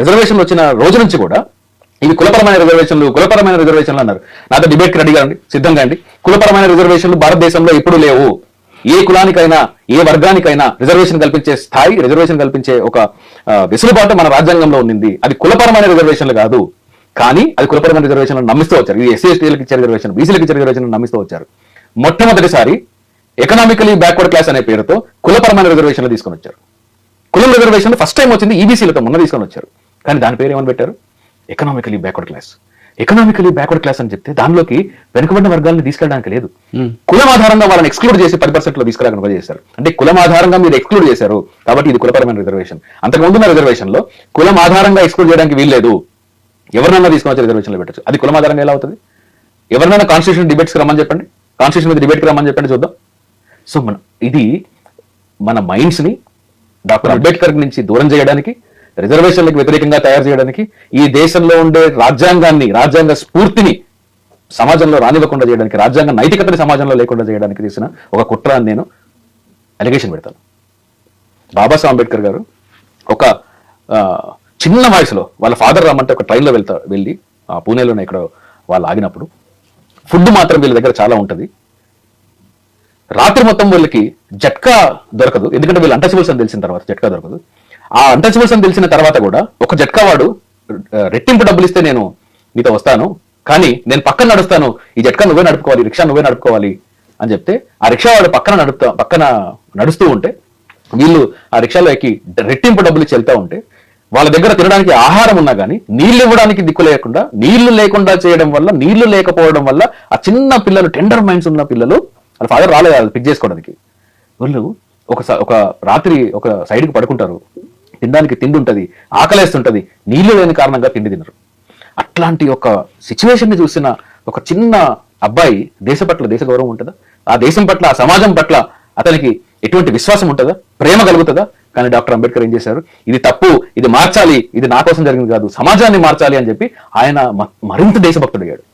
రిజర్వేషన్లు వచ్చిన రోజు నుంచి కూడా ఇవి కులపరమైన రిజర్వేషన్లు కులపరమైన రిజర్వేషన్లు అన్నారు. నాతో డిబేట్ రెడీ కాండి సిద్ధంగా అండి కులపరమైన రిజర్వేషన్లు భారతదేశంలో ఎప్పుడు లేవు. ఏ కులానికైనా ఏ వర్గానికైనా రిజర్వేషన్ కల్పించే స్థాయి రిజర్వేషన్ కల్పించే ఒక విసులుబాటు వెసులుబాటు మన రాజ్యాంగంలో ఉంది అది కులపరమైన రిజర్వేషన్లు కాదు. కానీ అది కులపరమైన రిజర్వేషన్లు నమ్మిస్తూ వచ్చారు. ఇది ఎస్సీ ఎస్టీలకు ఇచ్చే రిజర్వేషన్ బీసీలకు ఇచ్చే రిజర్వేషన్ నమ్మిస్తూ వచ్చారు. మొట్టమొదటిసారి ఎకనామికలీ బ్యాక్వర్డ్ క్లాస్ అనే పేరుతో కులపరమైన రిజర్వేషన్లు తీసుకొని వచ్చారు. కులం రిజర్వేషన్ ఫస్ట్ టైం వచ్చింది E ఈబీసీలతో మొన్న తీసుకొని వచ్చారు. కానీ దాని పేరు ఏమని పెట్టారు? Economically backward class economically backward class అని చెప్తే దానిలోకి వెనుకబడిన వర్గాలను తీసుకెళ్ళడానికి లేదు. కులం ఆధారంగా వాళ్ళని ఎక్స్క్లూడ్ చేసి పది పర్సెంట్లో తీసుకురాకుండా చేశారు అంటే కులం ఆధారంగా మీరు ఎక్స్క్లూడ్ చేశారు కాబట్టి ఇది కులపరమైన రిజర్వేషన్ అంతకు ముందున్న రిజర్వేషన్లో కులం ఆధారంగా ఎక్స్క్లూడ్ చేయడానికి వీల్లేదు ఎవరినైనా తీసుకొని రిజర్వేషన్లో పెట్టచ్చు. అది కులం ఆధారంగా ఎలా అవుతుంది? ఎవరినైనా కాన్స్టిట్యూషన్ డిబేట్స్ రమ్మని చెప్పండి. కాన్స్టిట్యూషన్ మీద డిబేట్కి రమ్మని చెప్పండి చూద్దాం. సో మన ఇది మన మైండ్స్ని డాక్టర్ అంబేద్కర్ నుంచి దూరం చేయడానికి రిజర్వేషన్లకు వ్యతిరేకంగా తయారు చేయడానికి ఈ దేశంలో ఉండే రాజ్యాంగాన్ని రాజ్యాంగ స్ఫూర్తిని సమాజంలో రానివ్వకుండా చేయడానికి రాజ్యాంగ నైతికతని సమాజంలో లేకుండా చేయడానికి తీసిన ఒక కుట్ర అని నేను అలిగేషన్ పెడతాను. బాబాసాహెబ్ అంబేద్కర్ గారు ఒక చిన్న వయసులో వాళ్ళ ఫాదర్ రామంటే ఒక ట్రైన్లో వెళ్తా వెళ్ళి ఆ, పూణేలోనే ఇక్కడ వాళ్ళు ఆగినప్పుడు ఫుడ్ మాత్రం వీళ్ళ దగ్గర చాలా ఉంటుంది. రాత్రి మొత్తం వీళ్ళకి జట్కా దొరకదు. ఎందుకంటే వీళ్ళు అంటచబుల్స్ అని తెలిసిన తర్వాత జట్కా దొరకదు. ఆ అంటచబుల్స్ అని తెలిసిన తర్వాత కూడా ఒక జట్కా వాడు రెట్టింపు డబ్బులు ఇస్తే నేను మీతో వస్తాను. కానీ నేను పక్కన నడుస్తాను. ఈ జట్కా నువ్వే నడుపుకోవాలి రిక్షా నువ్వే నడుపుకోవాలి అని చెప్తే ఆ రిక్షా వాడు పక్కన నడుపుతా పక్కన నడుస్తూ ఉంటే వీళ్ళు ఆ రిక్షాలో ఎక్కి రెట్టింపు డబ్బులు చెల్తా ఉంటే వాళ్ళ దగ్గర తినడానికి ఆహారం ఉన్నా కానీ నీళ్ళు ఇవ్వడానికి దిక్కు లేకుండా నీళ్ళు లేకుండా చేయడం వల్ల నీళ్ళు లేకపోవడం వల్ల ఆ చిన్న పిల్లలు టెండర్ మైండ్స్ ఉన్న పిల్లలు వాళ్ళ ఫాదర్ రాలేదు వాళ్ళు పిక్ చేసుకోవడానికి. వాళ్ళు ఒక ఒక రాత్రి ఒక సైడ్కి పడుకుంటారు. తినడానికి తిండి ఉంటది ఆకలేస్తుంటది నీళ్ళు లేని కారణంగా తిండి తినరు. అట్లాంటి ఒక సిచ్యువేషన్ని చూసిన ఒక చిన్న అబ్బాయి దేశ పట్ల దేశ గౌరవం ఉంటుందా? ఆ దేశం పట్ల ఆ సమాజం పట్ల అతనికి ఎటువంటి విశ్వాసం ఉంటుందా? ప్రేమ కలుగుతుందా? కానీ డాక్టర్ అంబేద్కర్ ఏం చేశారు? ఇది తప్పు ఇది మార్చాలి ఇది నా కోసం జరిగింది కాదు సమాజాన్ని మార్చాలి అని చెప్పి ఆయన మరింత దేశభక్తుడయ్యాడు.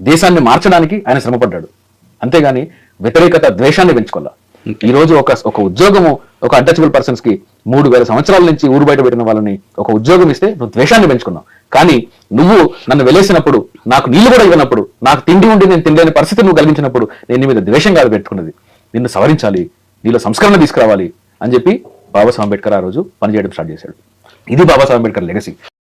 దేశాన్ని మార్చడానికి ఆయన శ్రమపడ్డాడు. అంతేగాని వ్యతిరేకత ద్వేషాన్ని పెంచుకోవాల? ఈ రోజు ఒక ఒక ఉద్యోగము ఒక అన్టచబుల్ పర్సన్స్కి మూడు వేల సంవత్సరాల నుంచి ఊరు బయట పెట్టిన వాళ్ళని ఒక ఉద్యోగం ఇస్తే నువ్వు ద్వేషాన్ని పెంచుకున్నావు. కానీ నువ్వు నన్ను వెలేసినప్పుడు నాకు నీళ్ళు కూడా ఇవ్వనప్పుడు నాకు తిండి ఉండి నేను తినలేని పరిస్థితి నువ్వు కలిగించినప్పుడు నేను నీ మీద ద్వేషం కాదు పెట్టుకున్నది. నిన్ను సవరించాలి నీలో సంస్కరణ తీసుకురావాలి అని చెప్పి బాబాసాహెబ్ అంబేద్కర్ ఆ రోజు పనిచేయడం స్టార్ట్ చేశాడు. ఇది బాబాసాహెబ్ అంబేద్కర్ లెగసీ